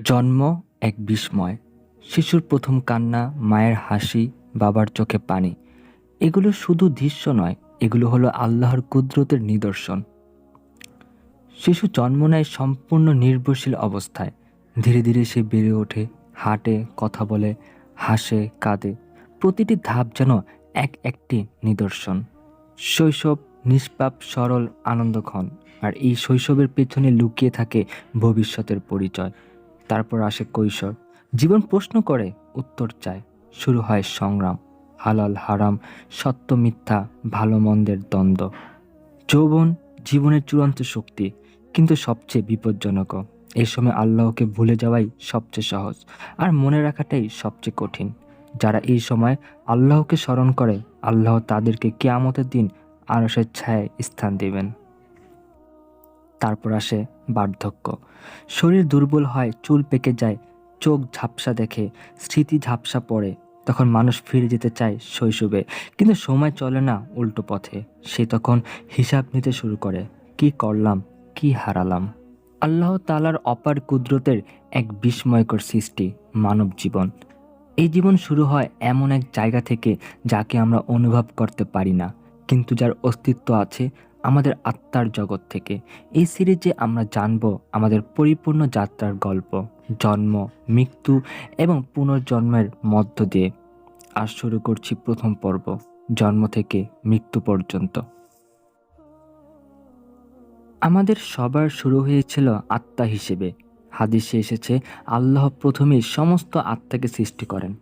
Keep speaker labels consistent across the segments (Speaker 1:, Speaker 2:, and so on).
Speaker 1: জন্ম এক বিস্ময়। শিশুর প্রথম কান্না, মায়ের হাসি, বাবার চোখে পানি। এগুলো শুধু দৃশ্য নয়, এগুলো হলো আল্লাহর কুদরতের নিদর্শন। শিশু জন্ম নেয় সম্পূর্ণ নির্ভরশীল অবস্থায়। ধীরে ধীরে সে বেড়ে ওঠে, হাঁটে, কথা বলে, হাসে, কাঁদে। প্রতিটি ধাপ যেন এক একটি নিদর্শন। শৈশব, নিষ্পাপ, সরল, আনন্দক্ষণ। আর এই শৈশবের পেছনে লুকিয়ে থাকে ভবিষ্যতের পরিচয়। তারপর আসে কৈশোর। জীবন প্রশ্ন করে, উত্তর চায়। শুরু হয় সংগ্রাম, হালাল হারাম, সত্য মিথ্যা, ভালো মন্দের দ্বন্দ্ব। যৌবন জীবনের চূড়ান্ত শক্তি, কিন্তু সবচেয়ে বিপজ্জনক এই সময় আল্লাহকে ভুলে যাওয়াই সবচেয়ে সহজ আর মনে রাখাটাই সবচেয়ে কঠিন। যারা এই সময় আল্লাহকে স্মরণ করে, আল্লাহ তাদেরকে কেয়ামতের দিন আরসের ছায় স্থান দেবেন। তারপর আসে বার্ধক্য। শরীর দুর্বল হয়, চুল পেকে যায়, চোখ ঝাপসা দেখে, স্মৃতি ঝাপসা পড়ে। তখন মানুষ ফিরে যেতে চায় শৈশবে। কিন্তু সময় চলে না উল্টো পথে। সে তখন হিসাব নিতে শুরু করে, কি করলাম, কি হারালাম? আল্লাহ তালার অপার কুদরতের এক বিস্ময়কর সৃষ্টি, মানব জীবন। এই জীবন শুরু হয় এমন এক জায়গা থেকে, যাকে আমরা অনুভব করতে পারি না। কিন্তু যার অস্তিত্ব আছে আমাদের আত্মার জগৎ থেকে। এই সিরিজে আমরা জানব আমাদের পরিপূর্ণ যাত্রার গল্প, জন্ম, মৃত্যু এবং পুনর্জন্মের মধ্য দিয়ে। আর শুরু করছি প্রথম পর্ব, জন্ম থেকে মৃত্যু পর্যন্ত। আমাদের সবার শুরু হয়েছিল আত্মা হিসেবে। হাদিসে এসেছে, আল্লাহ প্রথমেই সমস্ত আত্মাকে সৃষ্টি করেন।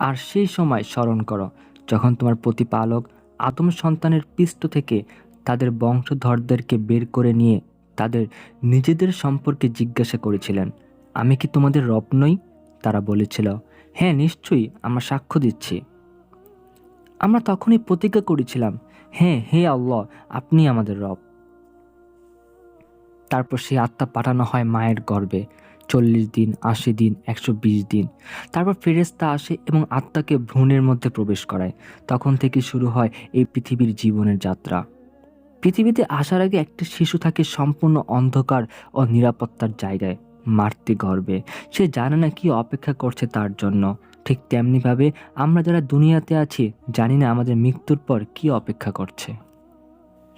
Speaker 1: আর সেই সময় স্মরণ করো, যখন তোমার প্রতিপালক আদম সন্তানের পৃষ্ঠ থেকে তাদের বংশধরদেরকে বের করে নিয়ে তাদের নিজেদের সম্পর্কে জিজ্ঞাসা করেছিলেন, আমি কি তোমাদের রব নই? তারা বলেছিল হ্যাঁ নিশ্চয়ই, আমরা সাক্ষ্য দিচ্ছি। আমরা তখনই প্রতিজ্ঞা করেছিলাম হ্যাঁ হে আল্লাহ, আপনি আমাদের রব। তারপর সেই আত্মা পাঠানো হয় মায়ের গর্ভে, চল্লিশ দিন, আশি দিন, একশো বিশ দিন। তারপর ফেরেস্তা আসে এবং আত্মাকে ভ্রূণের মধ্যে প্রবেশ করায়। তখন থেকে শুরু হয় এই পৃথিবীর জীবনের যাত্রা। পৃথিবীতে আসার আগে একটা শিশু থাকে সম্পূর্ণ অন্ধকার ও নিরাপত্তার জায়গায় মারতে গর্বে সে জানে না কি অপেক্ষা করছে তার জন্য। ঠিক তেমনিভাবে আমরা যারা দুনিয়াতে আছি, জানি না আমাদের মৃত্যুর পর কি অপেক্ষা করছে।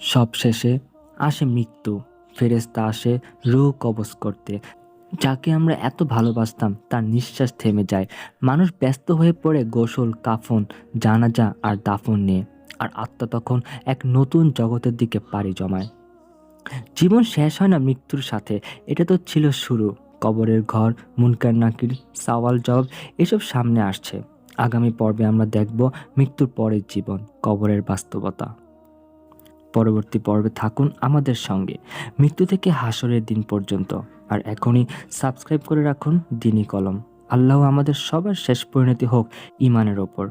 Speaker 1: সব শেষে আসে মৃত্যু। ফেরেস্তা আসে রুহ কবজ করতে। যাকে আমরা এত ভালোবাসতাম, তার নিঃশ্বাস থেমে যায়। মানুষ ব্যস্ত হয়ে পড়ে গোসল, কাফন, জানাজা আর দাফন নিয়ে। আর আত্মা তখন এক নতুন জগতের দিকে পাড়ি জমায়। জীবন শেষ হয় না মৃত্যুর সাথে। এটা তো ছিল শুরু। কবরের ঘর, মুনকার নাকির, সাওয়াল জব, এসব সামনে আসছে। আগামী পর্বে আমরা দেখব মৃত্যুর পরের জীবন, কবরের বাস্তবতা। পরবর্তী পর্বে থাকুন আমাদের সঙ্গে। মৃত্যু থেকে হাসরের দিন পর্যন্ত। আর এখনই সাবস্ক্রাইব করে রাখুন দিনী কলম। আল্লাহ আমাদের সবার শেষ পরিণতি হোক ইমানের ওপর।